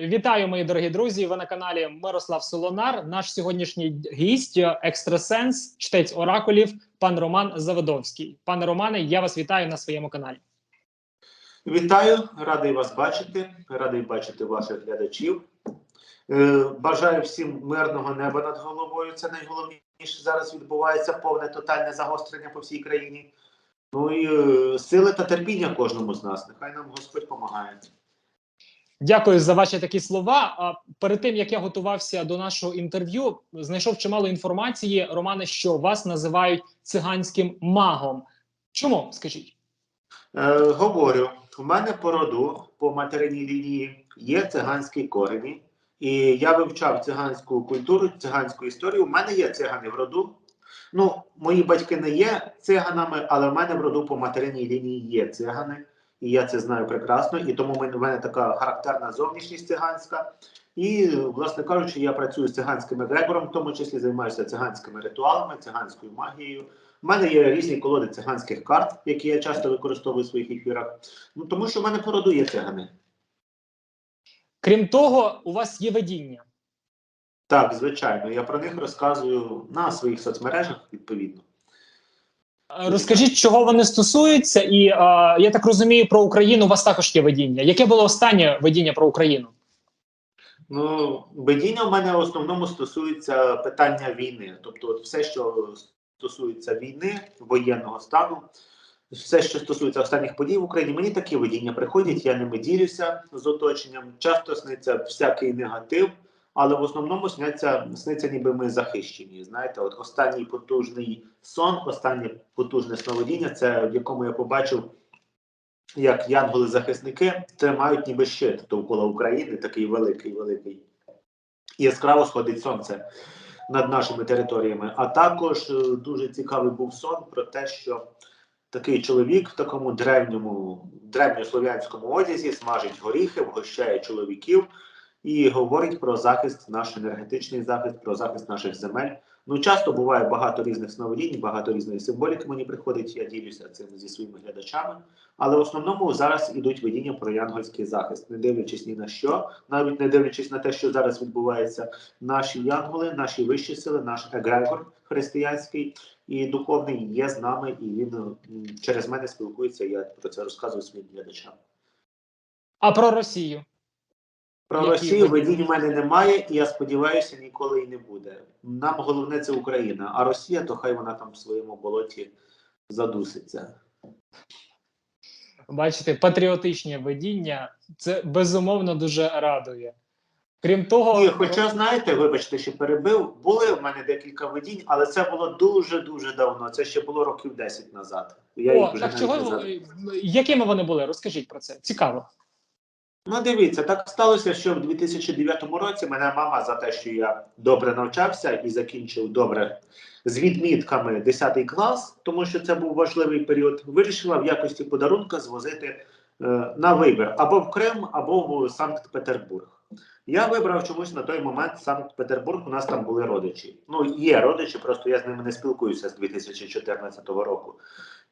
Вітаю, мої дорогі друзі. Ви на каналі Мирослав Солонар. Наш сьогоднішній гість, е, екстрасенс, чтець оракулів, пан Роман Заводовський. Пане Романе, я вас вітаю на своєму каналі. Вітаю, радий вас бачити, радий бачити ваших глядачів. Е, Бажаю всім мирного неба над головою. Це найголовніше зараз відбувається повне тотальне загострення по всій країні. Ну і е, сили та терпіння кожному з нас. Нехай нам Господь допомагає. Дякую за ваші такі слова. А перед тим як я готувався до нашого інтерв'ю, знайшов чимало інформації, Романе, що вас називають циганським магом. Чому скажіть? Е, говорю, у мене по роду, по материнній лінії є циганські корені, і я вивчав циганську культуру, циганську історію. У мене є цигани в роду. Ну, мої батьки не є циганами, але в мене в роду по материнній лінії є цигани, і я це знаю прекрасно. І тому в мене- така характерна зовнішність циганська. І, власне кажучи, я працюю з циганським егрегором, в тому числі займаюся циганськими ритуалами, циганською магією. У мене є різні колоди циганських карт, які я часто використовую в своїх ефірах. Ну тому що в мене породу є цигани. Крім того, у вас є видіння. Так, звичайно, я про них розказую на своїх соцмережах відповідно. Розкажіть, чого вони стосуються, і е, я так розумію, про Україну у вас також є видіння. Яке було останнє видіння про Україну? Ну, видіння в мене в основному стосується питання війни. Тобто, от все, що стосується війни, воєнного стану, все, що стосується останніх подій в Україні, мені такі видіння приходять, я ними ділюся з оточенням. Часто сниться всякий негатив, але в основному сняться, сниться, ніби ми захищені. Знаєте, от останній потужний сон, останнє потужне сновидіння, це в якому я побачив. Як янголи-захисники тримають ніби щит довкола України, такий великий, великий. Яскраво сходить сонце над нашими територіями. А також е, дуже цікавий був сон про те, що такий чоловік в такому древньому, древньослов'янському одязі смажить горіхи, вгощає чоловіків і говорить про захист, наш енергетичний захист, про захист наших земель. Ну, часто буває багато різних сновидінь, багато різної символіки мені приходить, я ділюся цим зі своїми глядачами. Але в основному зараз ідуть видіння про янгольський захист, не дивлячись ні на що, навіть не дивлячись на те, що зараз відбувається, наші янголи, наші вищі сили, наш егрегор християнський і духовний є з нами, і він через мене спілкується. Я про це розказую своїм глядачам. А про Росію? Про Які Росію видінь у мене немає, і я сподіваюся, ніколи і не буде. Нам головне це Україна, а Росія, то хай вона там в своєму болоті задуситься. Бачите, патріотичне видіння це безумовно дуже радує. Крім того, Ні, хоча знаєте, вибачте, що перебив, були в мене декілька видінь, але це було дуже дуже давно. Це ще було років 10 назад. Я їх О, вже так чого згадую. якими вони були? Розкажіть про це. Цікаво. Ну, дивіться, так сталося, що в 2009 році мене мама за те, що я добре навчався і закінчив добре з відмітками 10 клас, тому що це був важливий період, вирішила в якості подарунка звозити е, на вибір або в Крим, або в Санкт-Петербург. Я вибрав чомусь на той момент Санкт-Петербург. У нас там були родичі. Ну, є родичі, просто я з ними не спілкуюся з 2014 року.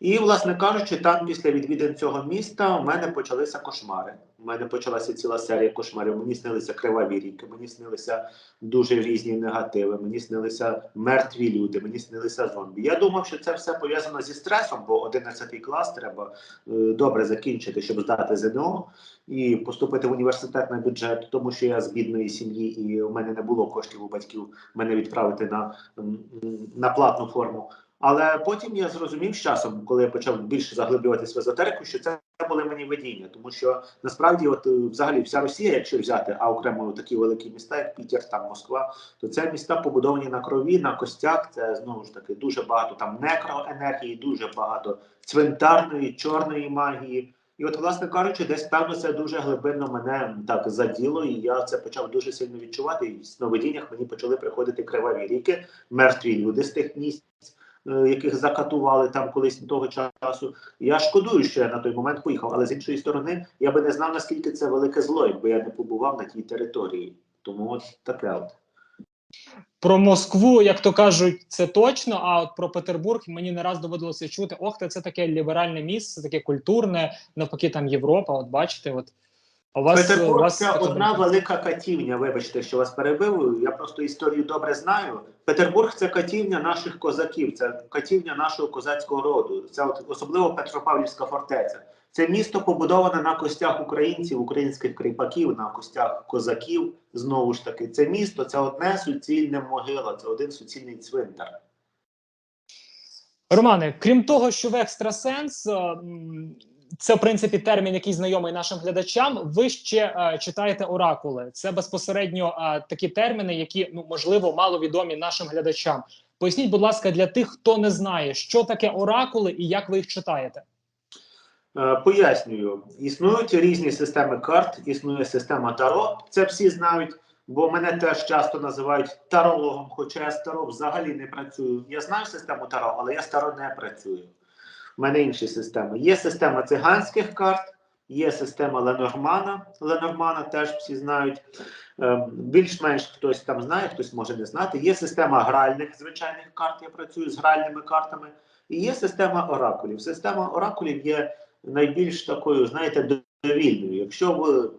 І, власне кажучи, там після відвідин цього міста у мене почалися кошмари. У мене почалася ціла серія кошмарів. Мені снилися криваві ріки, мені снилися дуже різні негативи, мені снилися мертві люди, мені снилися зомбі. Я думав, що це все пов'язано зі стресом, бо 11 клас треба е, добре закінчити, щоб здати ЗНО і поступити в університет на бюджет, тому що я з бідної сім'ї і у мене не було коштів у батьків мене відправити на, на платну форму. Але потім я зрозумів з часом, коли я почав більше заглиблюватися в езотерику, що це були мені видіння, тому що насправді, от е, взагалі, вся Росія, якщо взяти, а окремо такі великі міста, як Пітер, там Москва, то це міста побудовані на крові, на костях. Це знову ж таки дуже багато там некроенергії, дуже багато цвинтарної, чорної магії. І от, власне кажучи, десь певно це дуже глибинно мене так заділо, і я це почав дуже сильно відчувати. І в сновидіннях мені почали приходити криваві ріки, мертві люди з тих місць, яких закатували там колись того часу. Я шкодую, що я на той момент поїхав, але з іншої сторони, я би не знав, наскільки це велике зло, якби я не побував на тій території. Тому от таке от. Про Москву, як то кажуть, це точно. А от про Петербург мені не раз доводилося чути. Ох, це таке ліберальне місце, таке культурне, навпаки, там Європа. От бачите, от А у вас, у Петербург вас це одна велика катівня. Вибачте, що вас перебив. Я просто історію добре знаю. Петербург це катівня наших козаків, це катівня нашого козацького роду. Це от особливо Петропавлівська фортеця. Це місто побудоване на костях українців, українських кріпаків, на костях козаків. Знову ж таки, це місто це одне суцільне могила, це один суцільний цвинтар. Романе, крім того, що ви екстрасенс, е, м, це в принципі термін, який знайомий нашим глядачам. Ви ще е, читаєте оракули. Це безпосередньо е, такі терміни, які ну можливо мало відомі нашим глядачам. Поясніть, будь ласка, для тих, хто не знає, що таке оракули і як ви їх читаєте. Е, Пояснюю, існують різні системи карт, існує система Таро. Це всі знають, бо мене теж часто називають тарологом, хоча я з взагалі не працюю. Я знаю систему Таро, але я з Таро не працюю. У мене інші системи. Є система циганських карт, є система Ленормана. Ленормана теж всі знають. Е, Більш-менш хтось там знає, хтось може не знати. Є система гральних звичайних карт. Я працюю з гральними картами. І є система оракулів. Система оракулів є найбільш такою, знаєте, довільною. Якщо в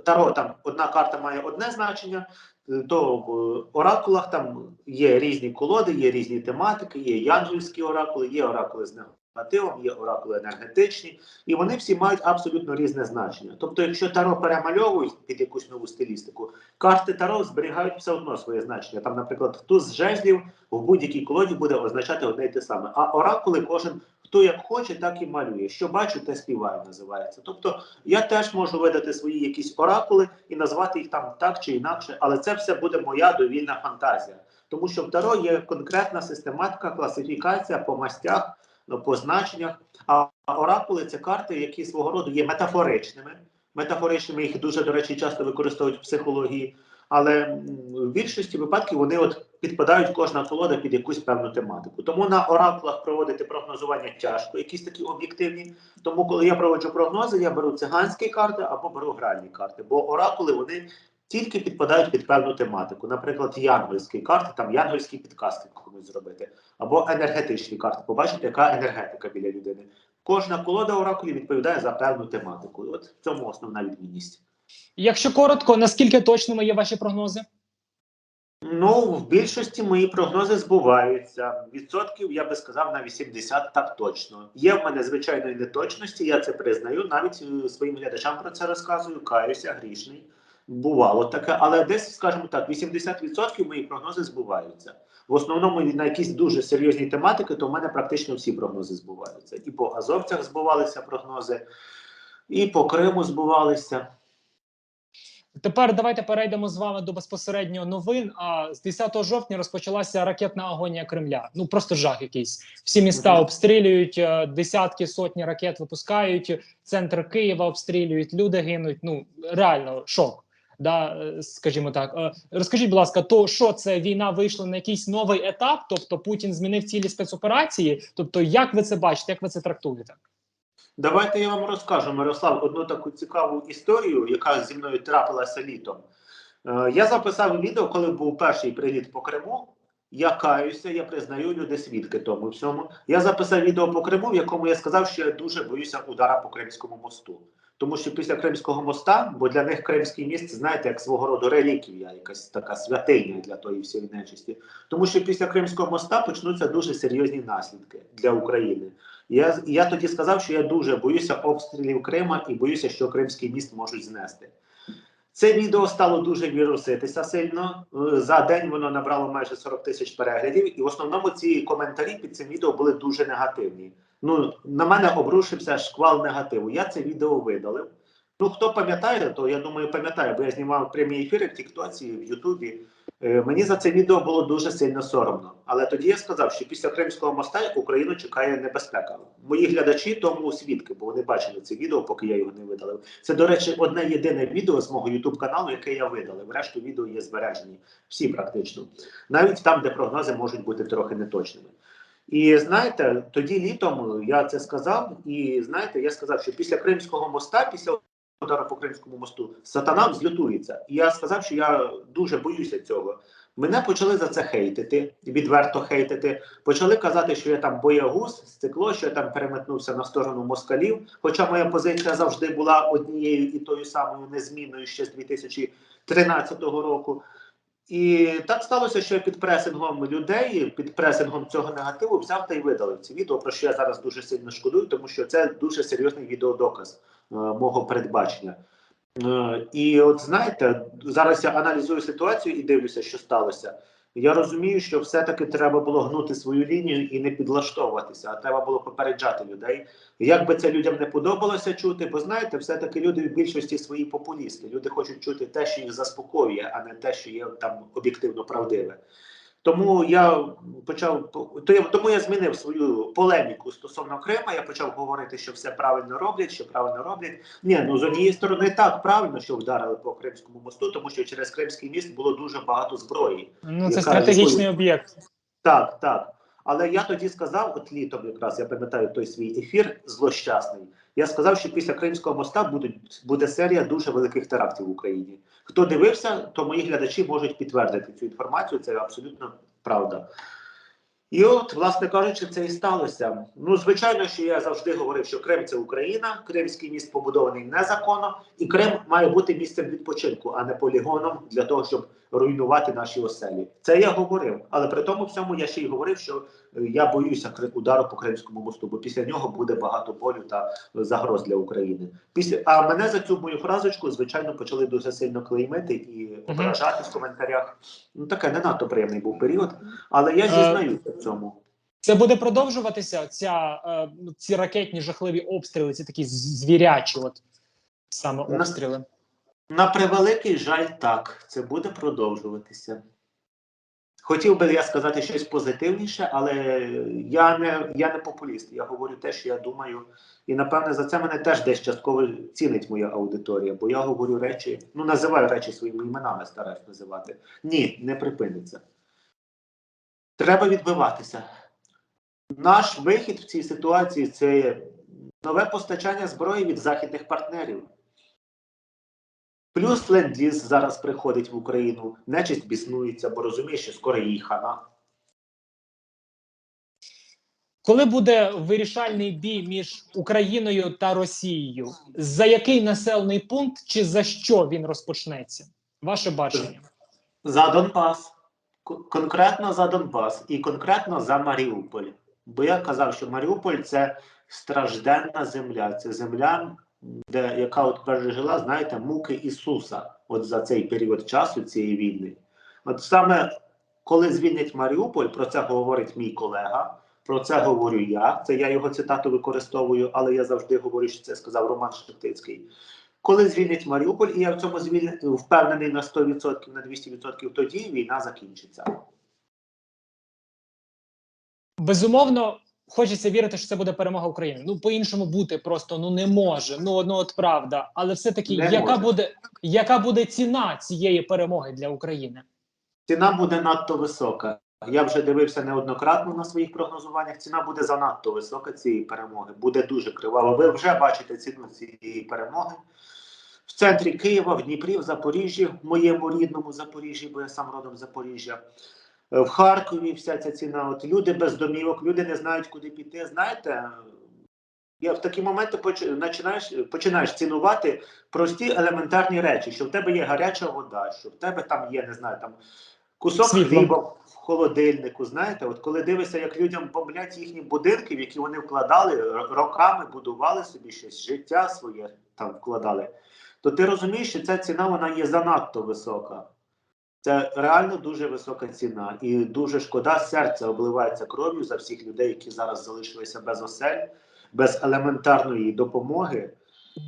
Таро там одна карта має одне значення, е, то в оракулах там є різні колоди, є різні тематики, є янгельські оракули, є оракули з негативом, є оракули енергетичні, і вони всі мають абсолютно різне значення. Тобто, якщо Таро перемальовують під якусь нову стилістику, карти Таро зберігають все одно своє значення. Там, наприклад, туз жезлів в будь-якій колоді буде означати одне й те саме. А оракули кожен хто як хоче, так і малює. Що бачу, те співаю, називається. Тобто я теж можу видати свої якісь оракули і назвати їх там так чи інакше, але це все буде моя довільна фантазія. Тому що в Таро є конкретна систематика, класифікація по мастях, по значеннях. А оракули це карти, які свого роду є метафоричними. Метафоричними їх дуже, до речі, часто використовують в психології. Але в більшості випадків вони от підпадають кожна колода під якусь певну тематику. Тому на оракулах проводити прогнозування тяжко, якісь такі об'єктивні. Тому, коли я проводжу прогнози, я беру циганські карти або беру гральні карти, бо оракули вони тільки підпадають під певну тематику. Наприклад, янгольські карти, там янгольські підказки комусь зробити, або енергетичні карти. Побачите, яка енергетика біля людини. Кожна колода оракулів відповідає за певну тематику. І от в цьому основна відмінність. Якщо коротко, наскільки точними є ваші прогнози? Ну, в більшості мої прогнози збуваються. Відсотків я би сказав на 80 так точно. Є в мене звичайної неточності, я це признаю. Навіть е, своїм глядачам про це розказую. Каюся, грішний. Бувало таке, але десь, скажімо так, 80% мої прогнози збуваються. В основному на якісь дуже серйозні тематики, то в мене практично всі прогнози збуваються. І по азовцях збувалися прогнози, і по Криму збувалися. Тепер давайте перейдемо з вами до безпосередньо новин. А з 10 жовтня розпочалася ракетна агонія Кремля. Ну просто жах якийсь. Всі міста обстрілюють, е, десятки сотні ракет випускають. Центр Києва обстрілюють, люди гинуть. Ну реально шок. Да, е, скажімо так, Е, розкажіть, будь ласка, то що це війна вийшла на якийсь новий етап? Тобто Путін змінив цілі спецоперації? Тобто, як ви це бачите, як ви це трактуєте? Давайте я вам розкажу, Мирослав, одну таку цікаву історію, яка зі мною трапилася літом. Е, я записав відео, коли був перший приліт по Криму. Я каюся, я признаю люди свідки тому всьому. Я записав відео по Криму, в якому я сказав, що я дуже боюся удара по Кримському мосту. Тому що після Кримського моста, бо для них Кримський міст, знаєте, як свого роду реліквія, якась така святиня для тої всієї нечисті. Тому що після Кримського моста почнуться дуже серйозні наслідки для України. Я, я тоді сказав, що я дуже боюся обстрілів Крима і боюся, що Кримський міст можуть знести. Це відео стало дуже віруситися сильно. За день воно набрало майже 40 тисяч переглядів, і в основному ці коментарі під цим відео були дуже негативні. Ну, на мене обрушився шквал негативу. Я це відео видалив. Ну, хто пам'ятає, то я думаю, пам'ятає, бо я знімав прямі ефіри в Тіктоці, в Ютубі. Е, Мені за це відео було дуже сильно соромно. Але тоді я сказав, що після Кримського моста Україну чекає небезпека. Мої глядачі тому свідки, бо вони бачили це відео, поки я його не видалив. Це, до речі, одне єдине відео з мого Ютуб каналу, яке я видалив. Решту відео є збережені. Всі практично. Навіть там, де прогнози можуть бути трохи неточними. І знаєте, тоді літом я це сказав, і знаєте, я сказав, що після Кримського моста, після удару по Кримському мосту, сатана взлютується. І я сказав, що я дуже боюся цього. Мене почали за це хейтити, відверто хейтити. Почали казати, що я там боягуз, стекло, що я там переметнувся на сторону москалів. Хоча моя позиція завжди була однією і тою самою незмінною ще з 2013 року. І так сталося, що я під пресингом людей, під пресингом цього негативу взяв та й видалив це відео, про що я зараз дуже сильно шкодую, тому що це дуже серйозний відеодоказ е, мого передбачення. Е, і от знаєте, зараз я аналізую ситуацію і дивлюся, що сталося. Я розумію, що все-таки треба було гнути свою лінію і не підлаштовуватися, а треба було попереджати людей. Як би це людям не подобалося чути, бо знаєте, все-таки люди в більшості свої популісти. Люди хочуть чути те, що їх заспокоює, а не те, що є там об'єктивно правдиве. Тому я почав то я, тому я змінив свою полеміку стосовно Крима. Я почав говорити, що все правильно роблять, що правильно роблять. Ні, ну з однієї сторони так правильно, що вдарили по Кримському мосту, тому що через Кримський міст було дуже багато зброї. Ну, це Яка стратегічний об'єкт. Так, так. Але я тоді сказав, от літом якраз я пам'ятаю той свій ефір злощасний. Я сказав, що після Кримського моста будуть, буде серія дуже великих терактів в Україні. Хто дивився, то мої глядачі можуть підтвердити цю інформацію. Це абсолютно правда. І от, власне кажучи, це і сталося. Ну, звичайно, що я завжди говорив, що Крим це Україна, Кримський міст побудований незаконно, і Крим має бути місцем відпочинку, а не полігоном для того, щоб руйнувати наші оселі. Це я говорив. Але при тому всьому я ще й говорив, що е, я боюся удару по Кримському мосту, бо після нього буде багато болю та загроз для України. Після а мене за цю мою фразочку, звичайно, почали дуже сильно клеймити і ображати в коментарях. Ну таке не надто приємний був період, але я Е, зізнаюся в цьому. Це буде продовжуватися. Ця е, ці ракетні жахливі обстріли, ці такі звірячі, от саме обстріли. На превеликий жаль, так, це буде продовжуватися. Хотів би я сказати щось позитивніше, але я не, я не популіст. Я говорю те, що я думаю. І напевне за це мене теж десь частково цінить моя аудиторія, бо я говорю речі, ну називаю речі своїми іменами, стараюсь називати. Ні, не припиниться. Треба відбиватися. Наш вихід в цій ситуації це нове постачання зброї від західних партнерів. Плюс ленд-ліз зараз приходить в Україну, нечисть біснується, бо розуміє, що скоро їй хана. Коли буде вирішальний бій між Україною та Росією, за який населений пункт чи за що він розпочнеться? Ваше бачення? За Донбас. Конкретно за Донбас і конкретно за Маріуполь. Бо я казав, що Маріуполь це стражденна земля. Це земля, де, яка от пережила, знаєте, муки Ісуса от за цей період часу цієї війни. От саме коли звільнять Маріуполь, про це говорить мій колега, про це говорю я. Це я його цитату використовую, але я завжди говорю, що це сказав Роман Шептицький. Коли звільнять Маріуполь, і я в цьому звіль... впевнений на 100%, на 200%, тоді війна закінчиться. Безумовно, хочеться вірити, що це буде перемога України. Ну по-іншому бути просто ну не може. Ну ну от правда. Але все таки, Не яка може. буде яка буде ціна цієї перемоги для України? Ціна буде надто висока. Я вже дивився неоднократно на своїх прогнозуваннях. Ціна буде занадто висока цієї перемоги. Буде дуже кривава. Ви вже бачите ціну цієї перемоги. В центрі Києва, в Дніпрі, в Запоріжжі, в моєму рідному Запоріжжі, бо я сам родом Запоріжжя. Е, В Харкові вся ця ціна. От люди без домівок, люди не знають, куди піти. Знаєте, я в такі моменти поч- починаєш, починаєш цінувати прості елементарні речі, що в тебе є гаряча вода, що в тебе там є, не знаю, там кусок хліба в холодильнику. Знаєте, от коли дивишся, як людям бомблять їхні будинки, в які вони вкладали роками, будували собі щось, життя своє там вкладали, то ти розумієш, що ця ціна вона є занадто висока. Це реально дуже висока ціна, і дуже шкода, серце обливається кров'ю за всіх людей, які зараз залишилися без осель, без елементарної допомоги.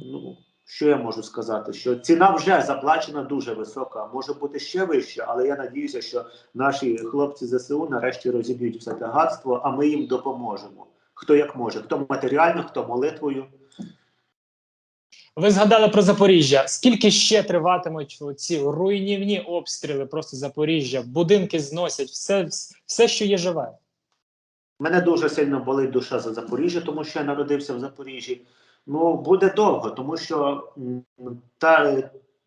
Ну, що я можу сказати? Що ціна вже заплачена дуже висока, може бути ще вища, але я надіюся, що наші хлопці ЗСУ нарешті розіб'ють все те гадство, а ми їм допоможемо. Хто як може, хто матеріально, хто молитвою. Ви згадали про Запоріжжя. Скільки ще триватимуть ці руйнівні обстріли? Просто Запоріжжя, будинки зносять, все, все, що є живе. Мене дуже сильно болить душа за Запоріжжя, тому що я народився в Запоріжжі. Ну, буде довго, тому що та,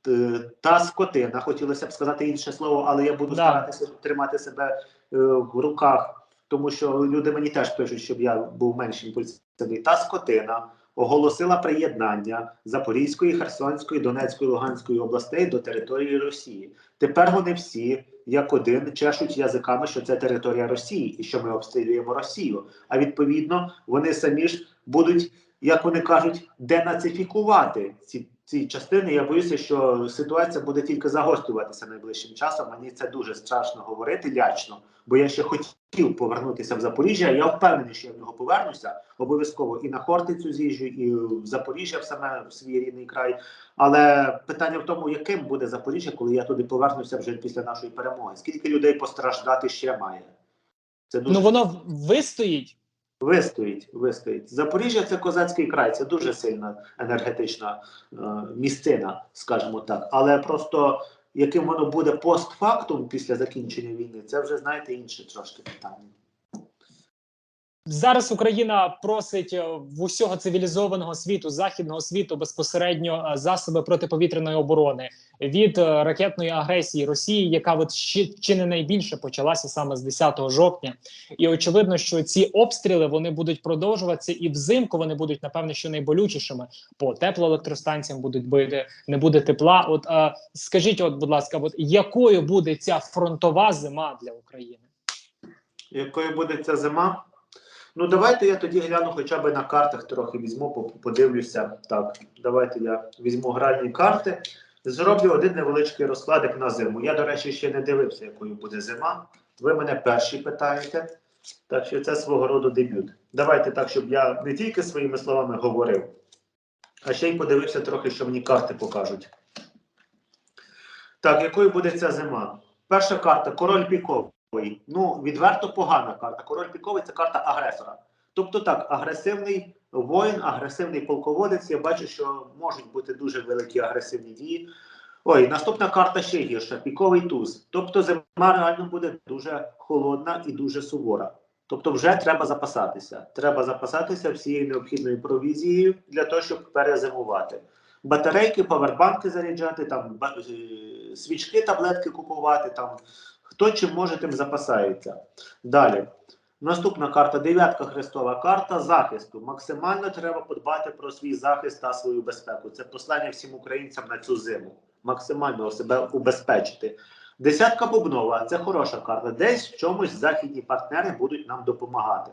е, та скотина. Хотілося б сказати інше слово, але я буду Да. старатися тримати себе е, в руках, тому що люди мені теж пишуть, щоб я був менш імпульсивний. Та скотина оголосила приєднання Запорізької, Херсонської, Донецької, Луганської областей до території Росії. Тепер вони всі, як один, чешуть язиками, що це територія Росії і що ми обстрілюємо Росію. А відповідно, вони самі ж будуть, як вони кажуть, денацифікувати ці, ці частини. Я боюся, що ситуація буде тільки загострюватися найближчим часом. Мені це дуже страшно говорити, лячно, бо я ще хотів повернутися в Запоріжжя. Я впевнений, що я в нього повернуся обов'язково і на Хортицю з'їжджу, і в Запоріжжя в саме в свій рідний край. Але питання в тому, яким буде Запоріжжя, коли я туди повернуся вже після нашої перемоги. Скільки людей постраждати ще має? Це дуже Ну воно вистоїть. Вистоїть, вистоїть. Запоріжжя це козацький край, це дуже сильна енергетична е, місцина, скажімо так. Але просто яким воно буде постфактум після закінчення війни, це вже знаєте інше трошки питання. Зараз Україна просить е, в усього цивілізованого світу, західного світу безпосередньо е, засоби протиповітряної оборони від е, ракетної агресії Росії, яка от ще чи не найбільше почалася саме з 10 жовтня. І очевидно, що ці обстріли вони будуть продовжуватися, і взимку вони будуть напевно що найболючішими. По теплоелектростанціям будуть бити, не буде тепла. От е, скажіть, от, будь ласка, от якою буде ця фронтова зима для України? Якою буде ця зима? Ну, давайте я тоді гляну хоча б на картах трохи візьму, подивлюся. Так, давайте я візьму гральні карти. Зроблю один невеличкий розкладик на зиму. Я, до речі, ще не дивився, якою буде зима. Ви мене перші питаєте. Так що це свого роду дебют. Давайте так, щоб я не тільки своїми словами говорив, а ще й подивився трохи, що мені карти покажуть. Так, якою буде ця зима? Перша карта король піковий. Ну, відверто погана карта. Король піковий це карта агресора. Тобто так, агресивний воїн, агресивний полководець. Я бачу, що можуть бути дуже великі агресивні дії. Ой, наступна карта ще гірша піковий туз. Тобто зима реально буде дуже холодна і дуже сувора. Тобто, вже треба запасатися. Треба запасатися всією необхідною провізією для того, щоб перезимувати. Батарейки, павербанки заряджати, там е, свічки, таблетки купувати. Там хто чим може, тим запасається. Далі. Наступна карта дев'ятка хрестова карта захисту. Максимально треба подбати про свій захист та свою безпеку. Це послання всім українцям на цю зиму. Максимально себе убезпечити. Десятка бубнова це хороша карта. Десь в чомусь західні партнери будуть нам допомагати.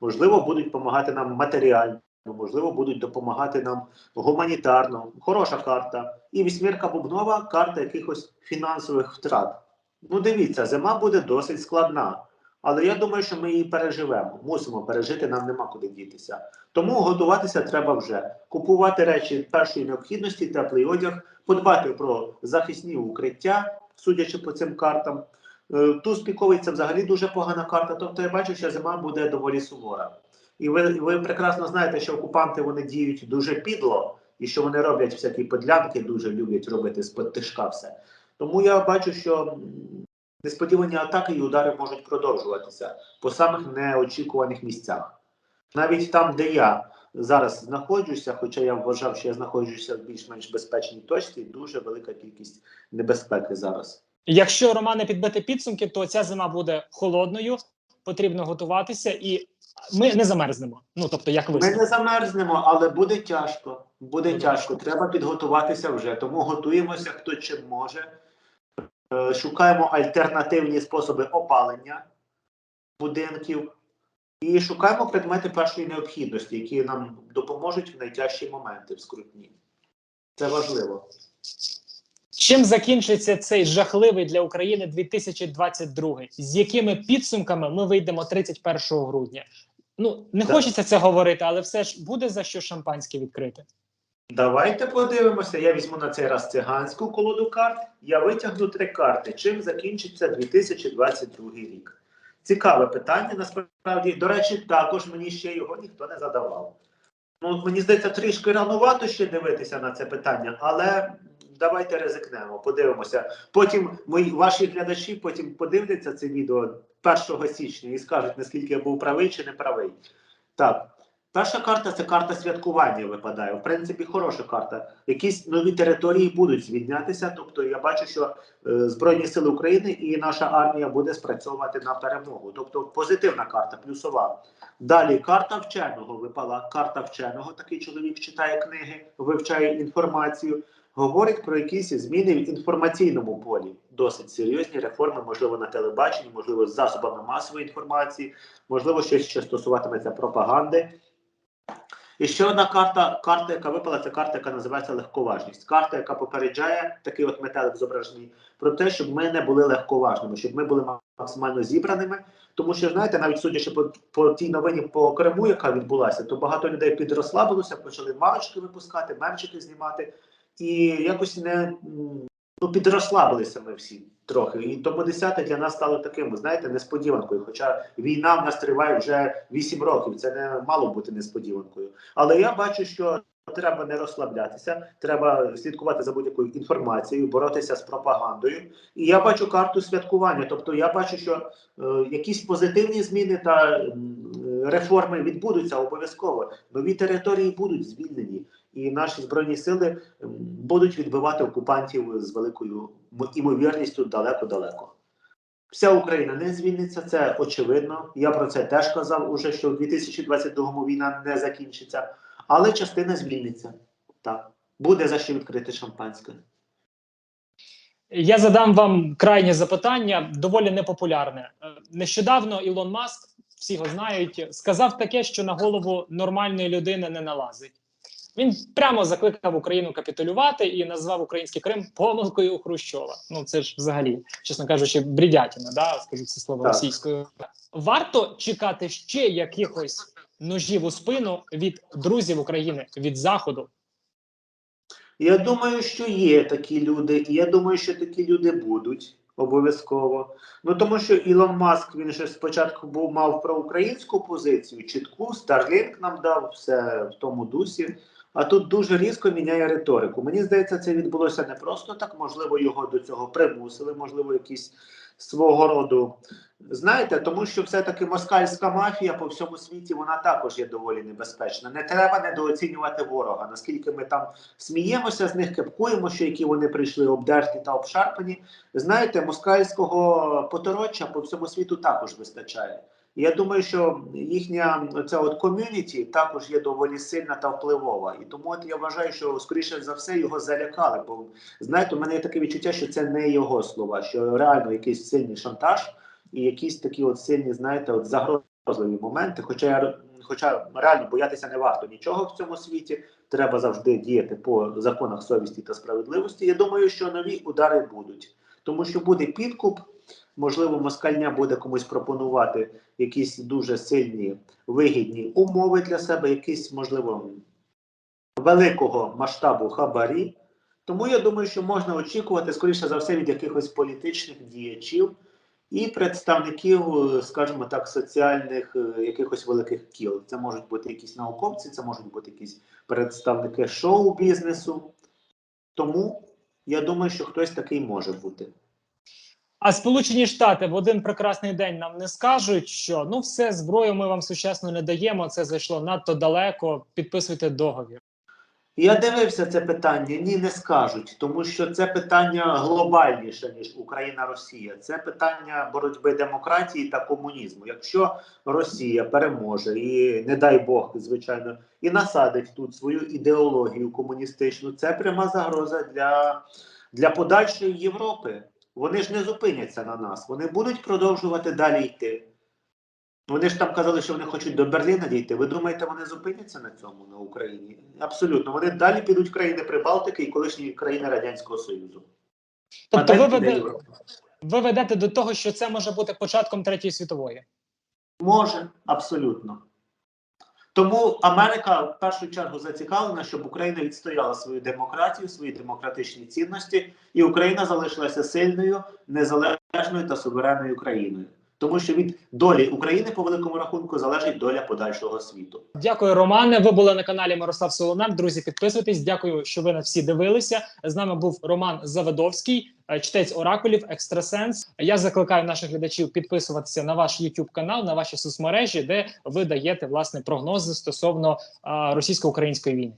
Можливо, будуть допомагати нам матеріально, можливо, будуть допомагати нам гуманітарно. Хороша карта. І вісьмірка бубнова карта якихось фінансових втрат. Ну, дивіться, зима буде досить складна. Але я думаю, що ми її переживемо. Мусимо пережити, нам нема куди дітися. Тому готуватися треба вже. Купувати речі першої необхідності, теплий одяг, подбати про захисні укриття, судячи по цим картам. Е, Туз піковий це взагалі дуже погана карта. Тобто я бачу, що зима буде доволі сувора. І ви, ви прекрасно знаєте, що окупанти вони діють дуже підло, і що вони роблять всякі подлянки, дуже люблять робити з-под тишка все. Тому я бачу, що несподівані атаки і удари можуть продовжуватися по самих неочікуваних місцях. Навіть там, де я зараз знаходжуся, хоча я вважав, що я знаходжуся в більш-менш безпечній точці, дуже велика кількість небезпеки зараз. Якщо Романе підбити підсумки, то ця зима буде холодною, потрібно готуватися, і ми не замерзнемо. Ну тобто, як Ми не замерзнемо, але буде тяжко. Буде тяжко. Треба підготуватися вже. Тому готуємося, хто чим може. Е, Шукаємо альтернативні способи опалення будинків і шукаємо предмети першої необхідності, які нам допоможуть в найтяжчі моменти в скрутні. Це важливо. Чим закінчиться цей жахливий для України 2022? З якими підсумками ми вийдемо 31 грудня? Ну не Так. хочеться це говорити, але все ж буде за що шампанське відкрити. Давайте подивимося. Я візьму на цей раз циганську колоду карт. Я витягну три карти. Чим закінчиться 2022 рік? Цікаве питання. Насправді, до речі, також мені ще його ніхто не задавав. Ну, мені здається, трішки ранувато ще дивитися на це питання, але давайте ризикнемо, подивимося. Потім мої ваші глядачі потім подивляться це відео 1 січня і скажуть, наскільки я був правий чи не правий. Так, Перша карта це карта святкування випадає. В принципі, хороша карта. Якісь нові території будуть звільнятися. Тобто я бачу, що е, Збройні Сили України і наша армія буде спрацьовувати на перемогу. Тобто позитивна карта, плюсова. Далі карта вченого випала. Карта вченого. Такий чоловік читає книги, вивчає інформацію. Говорить про якісь зміни в інформаційному полі. Досить серйозні реформи, можливо, на телебаченні, можливо, з засобами масової інформації, можливо, щось, що стосуватиметься пропаганди. І ще одна карта, карта, яка випала, це карта, яка називається легковажність. Карта, яка попереджає такий от метелик зображений про те, щоб ми не були легковажними, щоб ми були максимально зібраними. Тому що, знаєте, навіть судячи по, по тій новині по Криму, яка відбулася, то багато людей підрослабилося, почали марочки випускати, мемчики знімати, і якось не ну, підрослабилися ми всі трохи. І тому 10 для нас стало таким, знаєте, несподіванкою. Хоча війна в нас триває вже 8 років, це не мало бути несподіванкою. Але я бачу, що треба не розслаблятися, треба слідкувати за будь-якою інформацією, боротися з пропагандою. І я бачу карту святкування. Тобто я бачу, що е, якісь позитивні зміни та м, реформи відбудуться обов'язково. Нові території будуть звільнені, і наші збройні сили будуть відбивати окупантів з великою імовірністю далеко-далеко. Вся Україна не звільниться, це очевидно. Я про це теж казав уже, що в 2022 війна не закінчиться, але частина звільниться. Так, буде за що відкрити шампанське. Я задам вам крайнє запитання, доволі непопулярне. Е, Нещодавно Ілон Маск, всі його знають, сказав таке, що на голову нормальної людини не налазить. Він прямо закликав Україну капітулювати і назвав український Крим помилкою Хрущова. Ну це ж взагалі, чесно кажучи, брідятіна, да, скажу це слово Так. російською. Варто чекати ще якихось ножів у спину від друзів України від заходу. Я думаю, що є такі люди, і я думаю, що такі люди будуть обов'язково. Ну тому що Ілон Маск він же спочатку був мав проукраїнську позицію, чітку, Starlink нам дав все в тому дусі. А тут дуже різко міняє риторику. Мені здається, це відбулося не просто так. Можливо, його до цього примусили, можливо, якісь свого роду. Знаєте, тому що все-таки москальська мафія по всьому світі вона також є доволі небезпечна. Не треба недооцінювати ворога. Наскільки ми там сміємося з них, кепкуємо, що які вони прийшли обдерті та обшарпані. Знаєте, москальського потороччя по всьому світу також вистачає. Я думаю, що їхня ця от ком'юніті також є доволі сильна та впливова. І тому от я вважаю, що скоріше за все його залякали. Бо знаєте, у мене є таке відчуття, що це не його слова, що реально якийсь сильний шантаж і якісь такі от сильні, знаєте, от загрозливі моменти. Хоча я хоча реально боятися не варто нічого в цьому світі. Треба завжди діяти по законах совісті та справедливості. Я думаю, що нові удари будуть, тому що буде підкуп. Можливо, москальня буде комусь пропонувати якісь дуже сильні вигідні умови для себе, якісь, можливо, великого масштабу хабарі. Тому я думаю, що можна очікувати, скоріше за все, від якихось політичних діячів і представників, скажімо так, соціальних е, якихось великих кіл. Це можуть бути якісь науковці, це можуть бути якісь представники шоу-бізнесу. Тому я думаю, що хтось такий може бути. А Сполучені Штати в один прекрасний день нам не скажуть, що ну все зброю ми вам сучасно не даємо. Це зайшло надто далеко. Підписуйте договір. Я дивився це питання. Ні, не скажуть, тому що це питання глобальніше ніж Україна-Росія. Це питання боротьби демократії та комунізму. Якщо Росія переможе і не дай Бог, звичайно, і насадить тут свою ідеологію комуністичну, це пряма загроза для, для подальшої Європи. Вони ж не зупиняться на нас. Вони будуть продовжувати далі йти. Вони ж там казали, що вони хочуть до Берліна дійти. Ви думаєте, вони зупиняться на цьому на Україні? Абсолютно. Вони далі підуть в країни Прибалтики і колишні країни Радянського Союзу. Тобто, ви, веде, ви ведете до того, що це може бути початком третьої світової. Може, абсолютно. Тому Америка в першу чергу зацікавлена, щоб Україна відстояла свою демократію, свої демократичні цінності, і Україна залишилася сильною, незалежною та суверенною країною. Тому що від долі України по великому рахунку залежить доля подальшого світу. Дякую, Романе. Ви були на каналі Мирослав Солонак. Друзі, підписуйтесь. Дякую, що ви нас всі дивилися. З нами був Роман Заводовський, е, чтець оракулів, екстрасенс. Я закликаю наших глядачів підписуватися на ваш YouTube канал, на ваші соцмережі, де ви даєте власне прогнози стосовно російсько-української війни.